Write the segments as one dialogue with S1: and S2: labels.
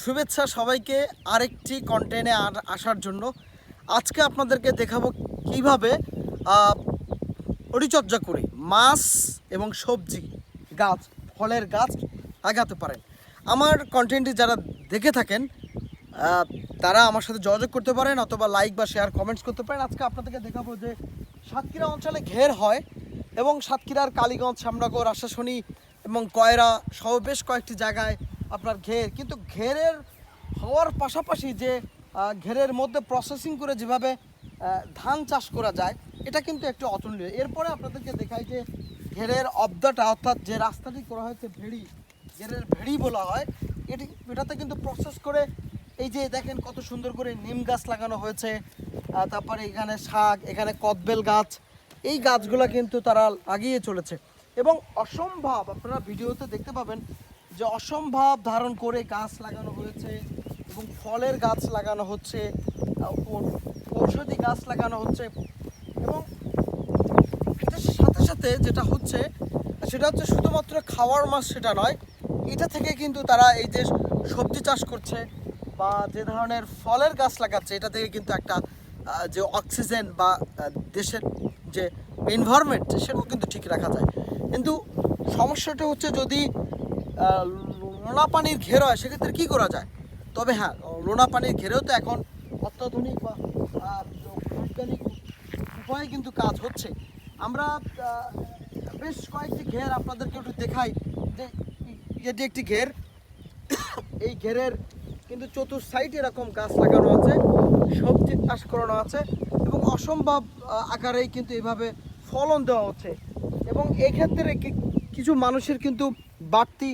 S1: শুভেচ্ছা সবাইকে আরেকটি কন্টেন্টে আসার জন্য। আজকে আপনাদেরকে দেখাবো কীভাবে পরিচর্যা করে মাছ এবং সবজি, গাছ, ফলের গাছ লাগাতে পারেন। আমার কন্টেন্টটি যারা দেখে থাকেন তারা আমার সাথে যোগাযোগ করতে পারেন অথবা লাইক বা শেয়ার কমেন্টস করতে পারেন। আজকে আপনাদেরকে দেখাবো যে সাতক্ষীরা অঞ্চলে ঘের হয় এবং সাতক্ষীরার কালীগঞ্জ সামরাগড় আশাশনি এবং কয়রা সহ বেশ কয়েকটি জায়গায় আপনার ঘের। কিন্তু ঘেরের হওয়ার পাশাপাশি যে ঘেরের মধ্যে প্রসেসিং করে যেভাবে ধান চাষ করা যায়, এটা কিন্তু একটু অতুলনীয়। এরপরে আপনাদেরকে দেখাই যে, ঘেরের অব্দাটা, অর্থাৎ যে রাস্তাটি করা হয়েছে ভেড়ি, ঘেরের ভেড়ি বলা হয়, এটি, এটাতে কিন্তু প্রসেস করে, এই যে দেখেন কত সুন্দর করে নিম গাছ লাগানো হয়েছে তারপরে এখানে শাক, এখানে কদবেল গাছ, এই গাছগুলো কিন্তু তারা লাগিয়ে চলেছে। এবং অসম্ভব, আপনারা ভিডিওতে দেখতে পাবেন যে অসম্ভব ধারণ করে গাছ লাগানো হয়েছে এবং ফলের গাছ লাগানো হচ্ছে ঔষধি গাছ লাগানো হচ্ছে এবং এটার সাথে সাথে যেটা হচ্ছে, সেটা হচ্ছে শুধুমাত্র খাওয়ার মাছ সেটা নয়, এটা থেকে কিন্তু তারা এই যে সবজি চাষ করছে বা যে ধরনের ফলের গাছ লাগাচ্ছে, এটা থেকে কিন্তু একটা যে অক্সিজেন বা দেশের যে এনভায়রনমেন্ট সেটাও কিন্তু ঠিক রাখা যায়। কিন্তু সমস্যাটা হচ্ছে যদি লোনা পানির ঘের হয়, সেক্ষেত্রে কী করা যায়? তবে হ্যাঁ লোনা পানির ঘেরেও তো এখন অত্যাধুনিক বা বৈজ্ঞানিক উপায়ে কিন্তু কাজ হচ্ছে। আমরা বেশ কয়েকটি ঘের আপনাদেরকে একটু দেখাই। যে এটি একটি ঘের। এই ঘেরের কিন্তু চতুর সাইডে এরকম গাছ লাগানো আছে, সবজি চাষ করানো আছে এবং অসম্ভব আকারেই কিন্তু এইভাবে ফলন দেওয়া হচ্ছে। এবং এক্ষেত্রে কিছু মানুষের কিন্তু বাড়তি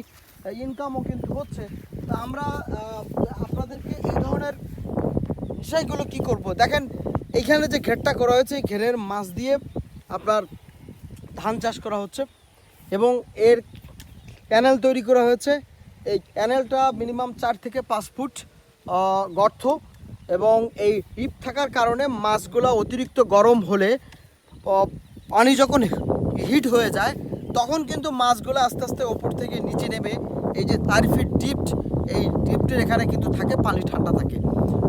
S1: ইনকামও কিন্তু হচ্ছে। তা আমরা আপনাদেরকে এই ধরনের বিষয়গুলো কি করব? দেখেন এইখানে যে ঘেরটা করা হয়েছে, এই ঘেরের মাছ দিয়ে আপনার ধান চাষ করা হচ্ছে এবং এর ক্যানেল তৈরি করা হয়েছে। এই ক্যানেলটা মিনিমাম চার থেকে পাঁচ ফুট গর্ত এবং এই ডিপ থাকার কারণে মাছগুলো অতিরিক্ত গরম হলে পানি যখন হিট হয়ে যায় তখন কিন্তু মাছগুলো আস্তে আস্তে ওপর থেকে নিচে নেমে এই যে চার ফিট ডিপট এই ডিপটের এখানে কিন্তু থাকে, পানি ঠান্ডা থাকে।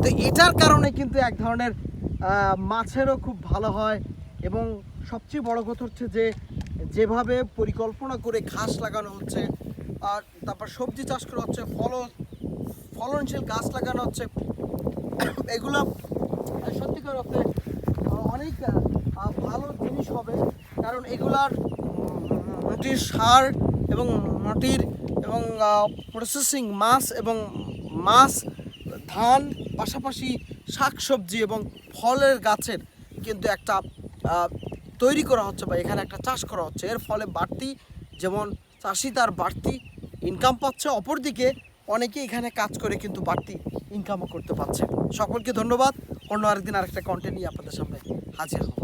S1: তো এটার কারণে কিন্তু এক ধরনের মাছেরও খুব ভালো হয় এবং সবচেয়ে বড় কথা হচ্ছে যে, যেভাবে পরিকল্পনা করে ঘাস লাগানো হচ্ছে, আর তারপর সবজি চাষ করা হচ্ছে ফল ফলনশীল গাছ লাগানো হচ্ছে, এগুলো সত্যিকার অর্থে অনেক ভালো জিনিস হবে। কারণ এগুলার মাটির সার এবং মাটির এবং প্রসেসিং মাছ এবং মাছ, ধান, পাশাপাশি শাকসবজি এবং ফলের গাছের কিন্তু একটা তৈরি করা হচ্ছে বা এখানে একটা চাষ করা হচ্ছে। এর ফলে বাড়তি যেমন চাষি তার বাড়তি ইনকাম পাচ্ছে, অপরদিকে অনেকে এখানে কাজ করে কিন্তু বাড়তি ইনকামও করতে পারছে। সকলকে ধন্যবাদ। অন্য আরেকদিন আরেকটা কন্টেন্ট নিয়ে আপনাদের সামনে হাজির হব।